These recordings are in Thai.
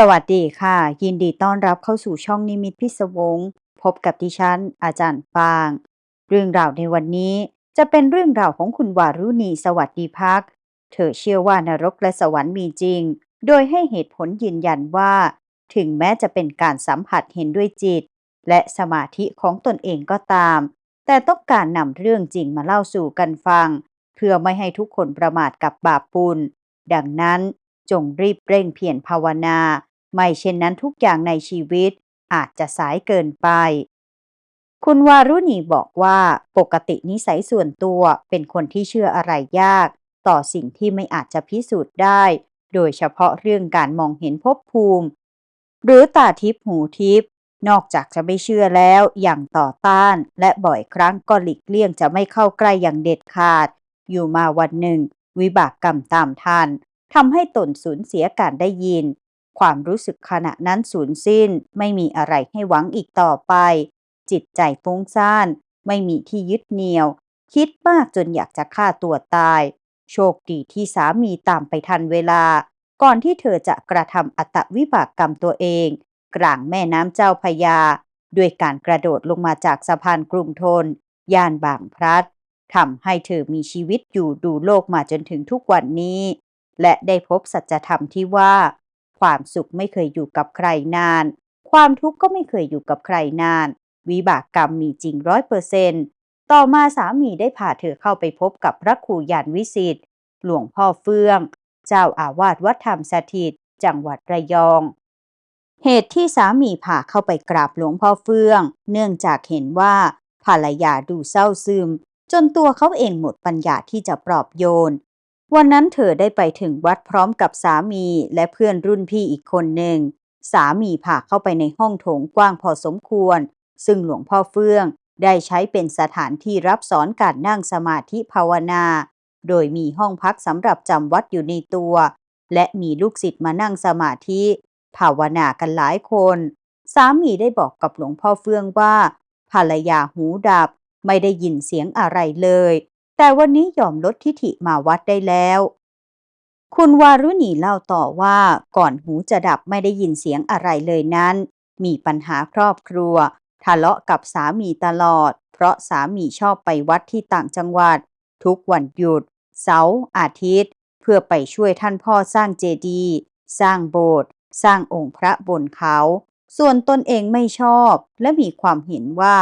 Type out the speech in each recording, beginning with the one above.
สวัสดีค่ะ ยินดีต้อนรับเข้าสู่ช่องนิมิตพิศวง พบกับดิฉัน อาจารย์ฟาง เรื่องราวในวันนี้จะเป็นเรื่องราวของคุณวารุณีสวัสดีพัก เธอเชื่อว่านรกและสวรรค์มีจริง โดยให้เหตุผลยืนยันว่า ถึงแม้จะเป็นการสัมผัสเห็นด้วยจิต และสมาธิของตนเองก็ตาม แต่ต้องการนำเรื่องจริงมาเล่าสู่กันฟัง เพื่อไม่ให้ทุกคนประมาทกับบาปปุลดังนั้นจงรีบเร่งเพียรภาวนา ไม่เช่นนั้นทุกอย่างในชีวิตอาจจะสายเกินไป คุณวารุณีบอกว่าปกตินิสัยส่วนตัวเป็นคนที่เชื่ออะไรยาก ต่อสิ่งที่ไม่อาจจะพิสูจน์ได้ โดยเฉพาะเรื่องการมองเห็นภพภูมิ หรือตาทิพหูทิพนอกจากจะไม่เชื่อแล้วอย่างต่อต้าน และบ่อยครั้งก็หลีกเลี่ยงจะไม่เข้าใกล้อย่างเด็ดขาด อยู่มาวันหนึ่ง วิบากกรรมตามทันทำให้ตนสูญเสียการได้ยิน ความรู้สึกขณะนั้นสูญสิ้น ไม่มีอะไรให้หวังอีกต่อไป จิตใจฟุ้งซ่าน ไม่มีที่ยึดเหนี่ยว คิดมากจนอยากจะฆ่าตัวตาย โชคดีที่สามีตามไปทันเวลา ก่อนที่เธอจะกระทำอัตวิบากกรรมตัวเอง กลางแม่น้ำเจ้าพยา ด้วยการกระโดดลงมาจากสะพานกรุงทน ย่านบางพลัดทำให้เธอมีชีวิตอยู่ดูโลกมาจนถึงทุกวันนี้ และได้พบสัจธรรมที่ว่า ความสุขไม่เคยอยู่กับใครนาน ความทุกข์ก็ไม่เคยอยู่กับใครนาน วิบากกรรมมีจริงร้อยเปอร์เซนต์ต่อมาสามีได้พาเธอเข้าไปพบกับพระครูยานวิสิทธิ์หลวงพ่อเฟื่อง เจ้าอาวาสวัดธรรมสถิต จังหวัดระยอง เหตุที่สามีพาเข้าไปกราบหลวงพ่อเฟื่อง เนื่องจากเห็นว่าภรรยาดูเศร้าซึม จนตัวเขาเองหมดปัญญาที่จะปลอบโยน วันนั้นเธอได้ไปถึงวัดพร้อมกับสามีและเพื่อนรุ่นพี่อีกคนหนึ่ง สามีพาเข้าไปในห้องโถงกว้างพอสมควร ซึ่งหลวงพ่อเฟื่องได้ใช้เป็นสถานที่รับสอนการนั่งสมาธิภาวนา โดยมีห้องพักสำหรับจำวัดอยู่ในตัว และมีลูกศิษย์มานั่งสมาธิ ภาวนากันหลายคน สามีได้บอกกับหลวงพ่อเฟื่องว่า ภรรยาหูดับไม่ได้ยินเสียงอะไรเลย แต่วันนี้ยอมลดทิฐิมาวัดได้แล้ว คุณวารุณีเล่าต่อว่าก่อนหูจะดับไม่ได้ยินเสียงอะไรเลยนั้น มีปัญหาครอบครัว ทะเลาะกับสามีตลอด เพราะสามีชอบไปวัดที่ต่างจังหวัด ทุกวันหยุด เสาร์อาทิตย์ เพื่อไปช่วยท่านพ่อสร้างเจดีย์สร้างโบสถ์สร้างองค์พระบนเขา ส่วนตนเองไม่ชอบ และมีความเห็นว่า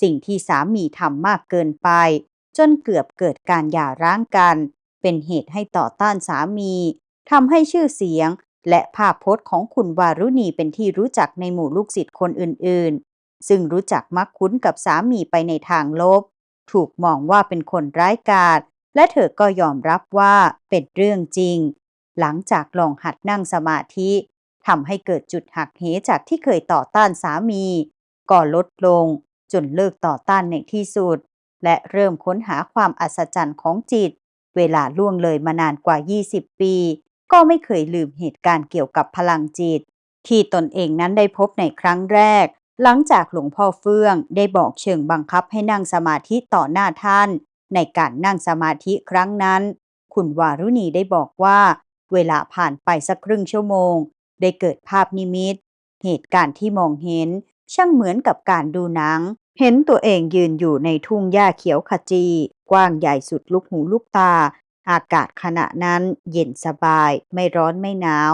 สิ่งที่สามีทำมากเกินไป จนเกือบเกิดการหย่าร้างกัน เป็นเหตุให้ต่อต้านสามีทำให้ชื่อเสียง และภาพพจน์ของคุณวารุณีเป็นที่รู้จักในหมู่ลูกศิษย์คนอื่นๆ ซึ่งรู้จักมักคุ้นกับสามีไปในทางลบ ถูกมองว่าเป็นคนร้ายกาจและเธอก็ยอมรับว่าเป็นเรื่องจริง หลังจากลองหัดนั่งสมาธิทำให้เกิดจุดหักเหจากที่เคยต่อต้านสามี ก็ลดลงจนเลิกต่อต้านในที่สุด และเริ่มค้นหาความอัศจรรย์ของจิต เวลาล่วงเลยมานานกว่า 20 ปี ก็ไม่เคยลืมเหตุการณ์เกี่ยวกับพลังจิต ที่ตนเองนั้นได้พบในครั้งแรก หลังจากหลวงพ่อเฟื่องได้บอกเชิงบังคับให้นั่งสมาธิต่อหน้าท่าน ในการนั่งสมาธิครั้งนั้น คุณวารุณีได้บอกว่า เวลาผ่านไปสักครึ่งชั่วโมง ได้เกิดภาพนิมิต เหตุการณ์ที่มองเห็นช่างเหมือนกับการดูหนัง เห็นตัวเองยืนอยู่ในทุ่งหญ้าเขียวขจี กว้างใหญ่สุดลูกหูลูกตา อากาศขณะนั้นเย็นสบาย ไม่ร้อนไม่หนาว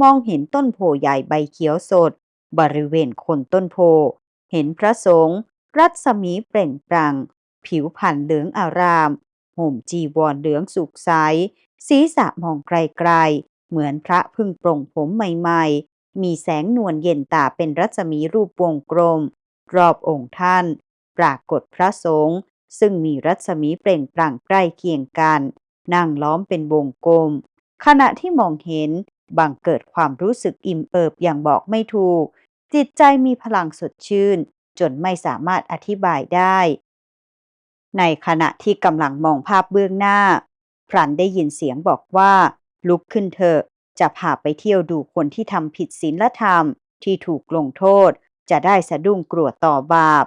มองเห็นต้นโพใหญ่ใบเขียวสด บริเวณโคนต้นโพ เห็นพระสงฆ์รัศมีเปล่งปลั่ง ผิวพรรณเหลืองอารามห่มจีวรเหลืองสุกใส ศีรษะมองไกลๆ เหมือนพระพึ่งปรงผมใหม่ๆ มีแสงนวลเย็นตาเป็นรัศมีรูปวงกลม รอบองค์ท่าน ปรากฏพระสงฆ์ซึ่งมีรัศมีเปล่งปลั่งใกล้เคียงกัน นั่งล้อมเป็นวงกลม ขณะที่มองเห็นบังเกิดความรู้สึกอิ่มเอิบอย่างบอกไม่ถูก จิตใจมีพลังสดชื่น จนไม่สามารถอธิบายได้ ในขณะที่กำลังมองภาพเบื้องหน้า พรันได้ยินเสียงบอกว่า ลุกขึ้นเถอะจะพาไปเที่ยวดูคนที่ทำผิดศีลธรรมที่ถูกลงโทษ จะได้สะดุ้งกลัวต่อบาป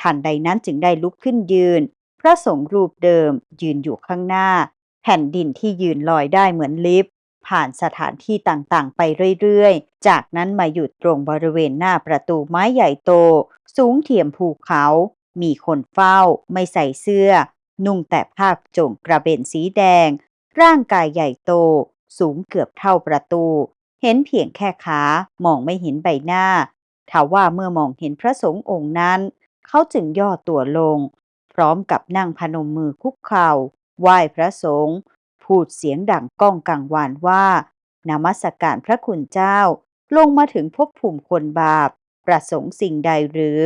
ทันใดนั้นจึงได้ลุกขึ้นยืน พระสงฆ์รูปเดิม ยืนอยู่ข้างหน้า แผ่นดินที่ยืนลอยได้เหมือนลิฟต์ผ่านสถานที่ต่างๆ ไปเรื่อยๆ จากนั้นมาหยุดตรงบริเวณหน้าประตูไม้ใหญ่โต สูงเทียมภูเขา มีคนเฝ้า ไม่ใส่เสื้อ นุ่งแต่ผ้าโจงกระเบนสีแดง ร่างกายใหญ่โต สูงเกือบเท่าประตู เห็นเพียงแค่ขา มองไม่เห็นใบหน้า ถ้าว่าเมื่อมองเห็นพระสงฆ์องค์นั้น เขาจึงย่อตัวลง พร้อมกับนั่งพนมมือคุกเข่าไหว้พระสงฆ์พูดเสียงดังก้องกังวานว่า นามัสการพระคุณเจ้า ลงมาถึงภพภูมิคนบาป ประสงค์สิ่งใดหรือ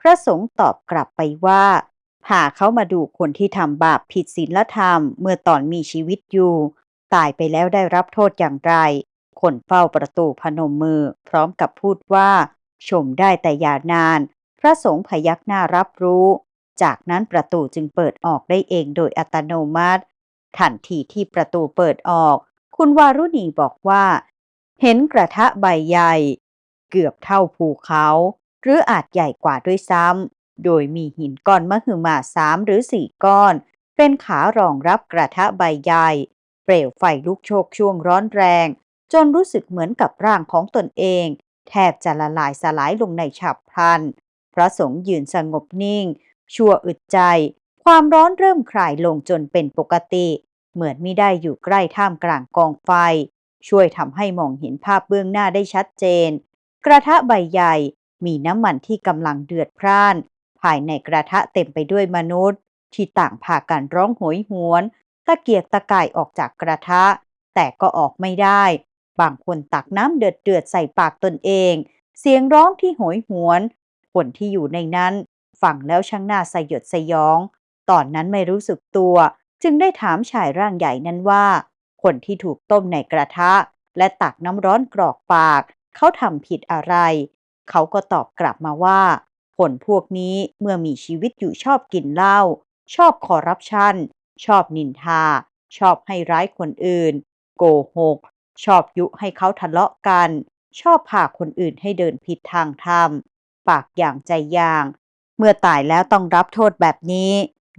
พระสงฆ์ตอบกลับไปว่าพาเขามาดูคนที่ทำบาปผิดศีลธรรม เมื่อตอนมีชีวิตอยู่ ตายไปแล้วได้รับโทษอย่างไร คนเฝ้าประตูพนมมือ พร้อมกับพูดว่า ชมได้แต่อย่านาน พระสงฆ์พยักหน้ารับรู้ จากนั้นประตูจึงเปิดออกได้เองโดยอัตโนมัติทันทีที่ประตูเปิดออก คุณวารุณีบอกว่า เห็นกระทะใบใหญ่ เกือบเท่าภูเขา หรืออาจใหญ่กว่าด้วยซ้ำโดยมีหินก้อนมหึมาสามหรือสี่ก้อน เป็นขารองรับกระทะใบใหญ่ เปลวไฟลุกโชกช่วงร้อนแรง จนรู้สึกเหมือนกับร่างของตนเอง แทบจะละลายสลายลงในฉับพลัน พระสงฆ์ยืนสงบนิ่ง ชั่วอึดใจ ความร้อนเริ่มคลายลงจนเป็นปกติ เหมือนไม่ได้อยู่ใกล้ท่ามกลางกองไฟ ช่วยทำให้มองเห็นภาพเบื้องหน้าได้ชัดเจน กระทะใบใหญ่ มีน้ำมันที่กำลังเดือดพร่าน ภายในกระทะเต็มไปด้วยมนุษย์ ที่ต่างพากันร้องโหยหวนตะเกียกตะกายออกจากกระทะ แต่ก็ออกไม่ได้ บางคนตักน้ำเดือดเดือดใส่ปากตนเอง เสียงร้องที่โหยหวน คนที่อยู่ในนั้นฟังแล้วช่างน่าสยดสยอง ตอนนั้นไม่รู้สึกตัว จึงได้ถามชายร่างใหญ่นั้นว่า คนที่ถูกต้มในกระทะ และตักน้ำร้อนกรอกปาก เขาทำผิดอะไร เขาก็ตอบกลับมาว่า คนพวกนี้เมื่อมีชีวิตอยู่ชอบกินเหล้า ชอบคอร์รัปชัน ชอบนินทา ชอบให้ร้ายคนอื่น โกหก ชอบยุให้เขาทะเลาะกัน ชอบพาคนอื่นให้เดินผิดทางธรรม ปากอย่างใจอย่าง เมื่อตายแล้วต้องรับโทษแบบนี้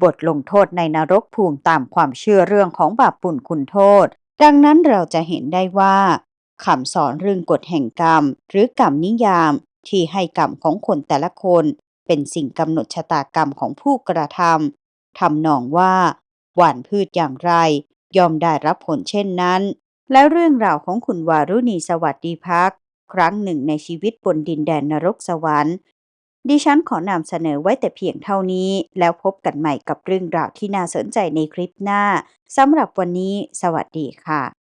บทลงโทษในนรกภูมิตามความเชื่อเรื่องของบาปปุ่นคุณโทษ ดังนั้นเราจะเห็นได้ว่าคำสอนเรื่องกฎแห่งกรรม หรือกรรมนิยาม ที่ให้กรรมของคนแต่ละคน เป็นสิ่งกำหนดชะตากรรมของผู้กระทำทำนองว่า หว่านพืชอย่างไร ยอมได้รับผลเช่นนั้น และเรื่องราวของคุณวารุณีสวัสดีพัก ครั้งหนึ่งในชีวิตบนดินแดนนรกสวรรค์ ดิฉันขอนำเสนอไว้แต่เพียงเท่านี้ แล้วพบกันใหม่กับเรื่องราวที่น่าสนใจในคลิปหน้าสำหรับวันนี้ สวัสดีค่ะ